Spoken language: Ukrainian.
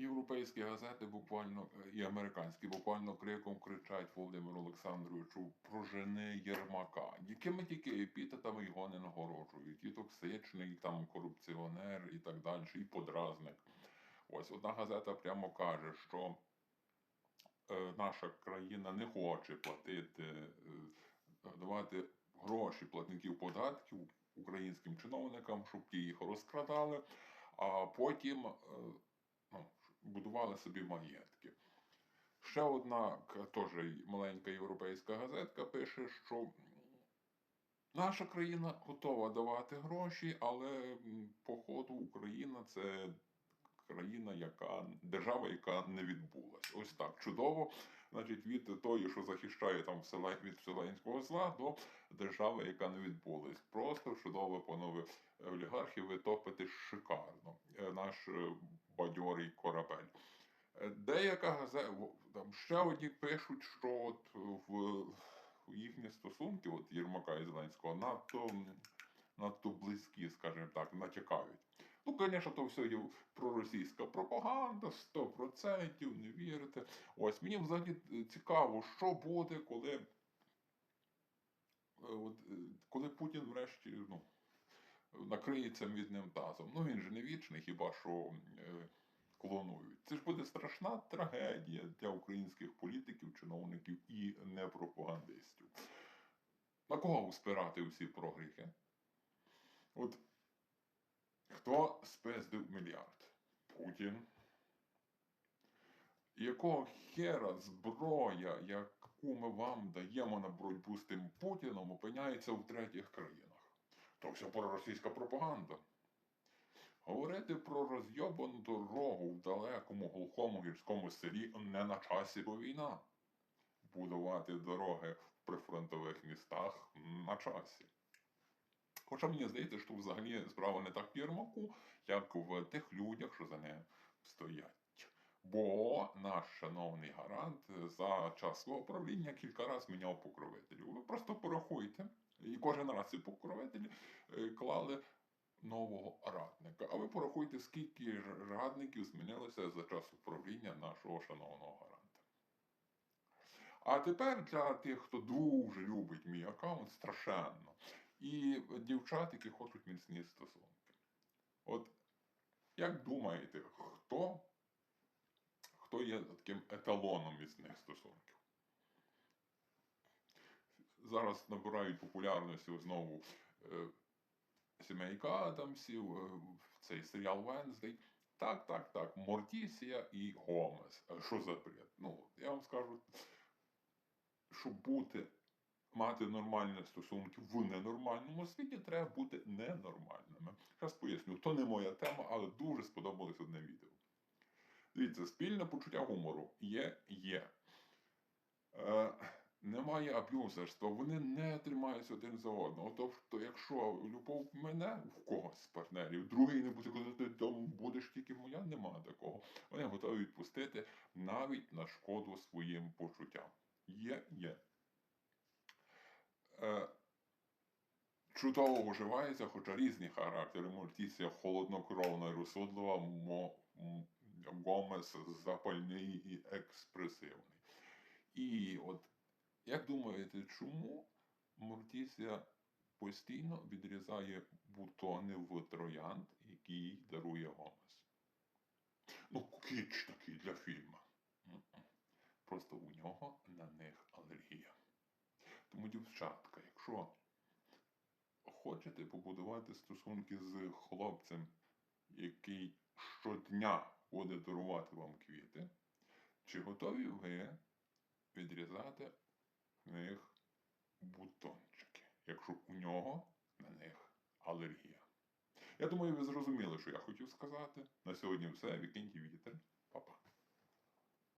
Європейські газети буквально е, і американські буквально криком кричать Володимиру Олександровичу прожени Єрмака, якими тільки епітетами його не нагороджують. І токсичний, і там корупціонер, і так далі, і подразник. Ось одна газета прямо каже, що е, наша країна не хоче платити, е, давати гроші платників податків українським чиновникам, щоб ті їх розкрадали, а потім е, ну, будували собі маєтки. Ще одна теж маленька європейська газетка пише, що наша країна готова давати гроші, але м, по ходу Україна це країна, яка держава, яка не відбулась. Ось так чудово. Значить, від тої, що захищає там вселен- від вселенського зла, до держави, яка не відбулась. Просто чудово, панове олігархи, ви топите шикарно. Е, Наш е, бадьорий корабель. Е, Деяка газета, там ще одні пишуть, що от в, в їхні стосунки, от Єрмака і Зеленського, надто, надто близькі, скажімо так, натякають. Ну, звісно, то все є проросійська пропаганда, 100%, не вірите. Ось мені взагалі е, цікаво, що буде, коли, е, от, е, коли Путін врешті ну, накриється мідним тазом. Ну він же не вічний, хіба що е, клонують. Це ж буде страшна трагедія для українських політиків, чиновників і непропагандистів. На кого спирати усі прогріхи? От хто спиздив мільярд? Путін. Якого хера зброя, яку ми вам даємо на боротьбу з тим Путіном, опиняється в третіх країнах? То все проросійська пропаганда. Говорити про розйобану дорогу в далекому глухому гірському селі не на часі, бо війна. Будувати дороги в прифронтових містах на часі. Хоча мені здається, що взагалі справа не так в Єрмаку, як в тих людях, що за ним стоять. Бо наш шановний гарант за час свого правління кілька разів міняв покровителів. Ви просто порахуйте. І кожен раз ці покровителі е, клали нового радника. А ви порахуйте, скільки радників змінилося за час управління нашого шановного гаранта. А тепер для тих, хто дуже любить мій аккаунт, страшенно. І дівчат, які хочуть міцні стосунки. От як думаєте, хто, хто є таким еталоном міцних стосунків? Зараз набирають популярності знову е, сімейка Адамсів, е, цей серіал Венздей. Так, так, так. Мортісія і Гомес. Е, Що за бред? Ну, я вам скажу, щоб бути, мати нормальні стосунки в ненормальному світі, треба бути ненормальними. Зараз поясню, то не моя тема, але дуже сподобалось одне відео. Дивіться, спільне почуття гумору є, є. Е, немає аб'юзерства, вони не тримаються один за одного. Тобто, якщо любов мене в когось з партнерів, другий не буде казати, там будеш тільки моя, нема такого. Вони готові відпустити навіть на шкоду своїм почуттям. Є, є. Е, чудово вживається, хоча різні характери. Мортісія холоднокровна і розсудлива, Мо- Гомес запальний і експресивний. І от як думаєте, чому Мортісія постійно відрізає бутони в троянд, які їй дарує Гомес? Ну, кіч такий для фільму. Просто у нього на них алергія. Тому, дівчатка, якщо хочете побудувати стосунки з хлопцем, який щодня буде дарувати вам квіти, чи готові ви відрізати них бутончики, якщо у нього на них алергія? Я думаю, ви зрозуміли, що я хотів сказати. На сьогодні все. Вікінді вітер.